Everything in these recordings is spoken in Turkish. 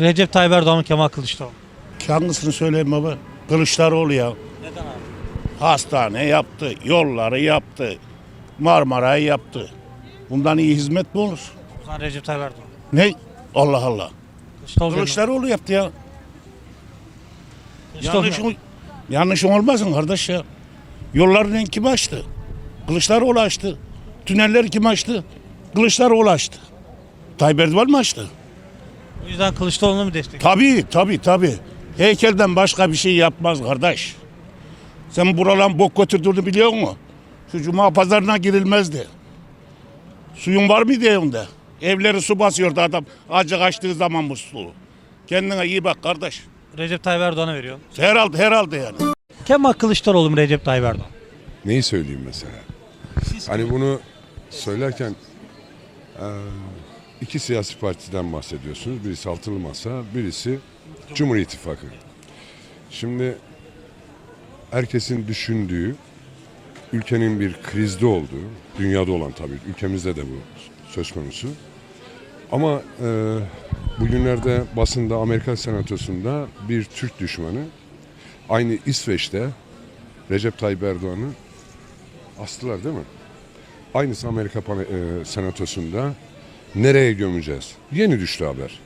Recep Tayyip Erdoğan mı Kemal Kılıçdaroğlu? Hangisini söyleyeyim baba? Kılıçdaroğlu ya. Neden abi? Hastane yaptı, yolları yaptı, Marmara'yı yaptı. Bundan iyi hizmet mi olur? O zaman Recep Tayyip Erdoğan. Ne? Allah Allah. Kılıçdaroğlu. Kılıçdaroğlu yaptı ya. Kılıçdaroğlu. Yanlışın, yanlışın olmasın kardeş ya. Yollarını kim açtı? Kılıçdaroğlu açtı. Tünelleri kim açtı? Kılıçdaroğlu açtı. Tayyip Erdoğan mı açtı? O yüzden Kılıçdaroğlu'nu mu destek? Tabii tabii tabii. Heykelden başka bir şey yapmaz kardeş. Sen buralan bok götürdüğünü biliyor musun? Şu cuma pazarına girilmezdi. Suyun var mıydı evinde? Evleri su basıyordu adam acı kaçtığı zaman musluğu. Kendine iyi bak kardeş. Recep Tayyip Erdoğan'a veriyor. Herhalde herhalde yani. Kemal Kılıçdaroğlu mu Recep Tayyip Erdoğan? Neyi söyleyeyim mesela? Hani bunu söylerken eee, iki siyasi partiden bahsediyorsunuz. Birisi Altılı Masa, birisi Cumhur İttifakı. Şimdi herkesin düşündüğü ülkenin bir krizde olduğu, dünyada olan tabii, ülkemizde de bu söz konusu. Ama eee bugünlerde basında Amerika Senatosu'nda bir Türk düşmanı aynı İsveç'te Recep Tayyip Erdoğan'ı astılar değil mi? Aynısı Amerika e, Senatosu'nda nereye gömeceğiz? Yeni düştü haber.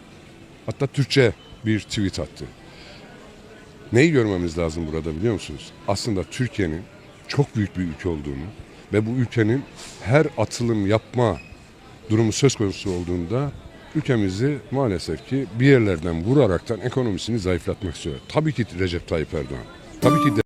Hatta Türkçe bir tweet attı. Neyi görmemiz lazım burada biliyor musunuz? Aslında Türkiye'nin çok büyük bir ülke olduğunu ve bu ülkenin her atılım yapma durumu söz konusu olduğunda ülkemizi maalesef ki bir yerlerden vuraraktan ekonomisini zayıflatmak istiyor. Tabii ki Recep Tayyip Erdoğan. Tabii ki de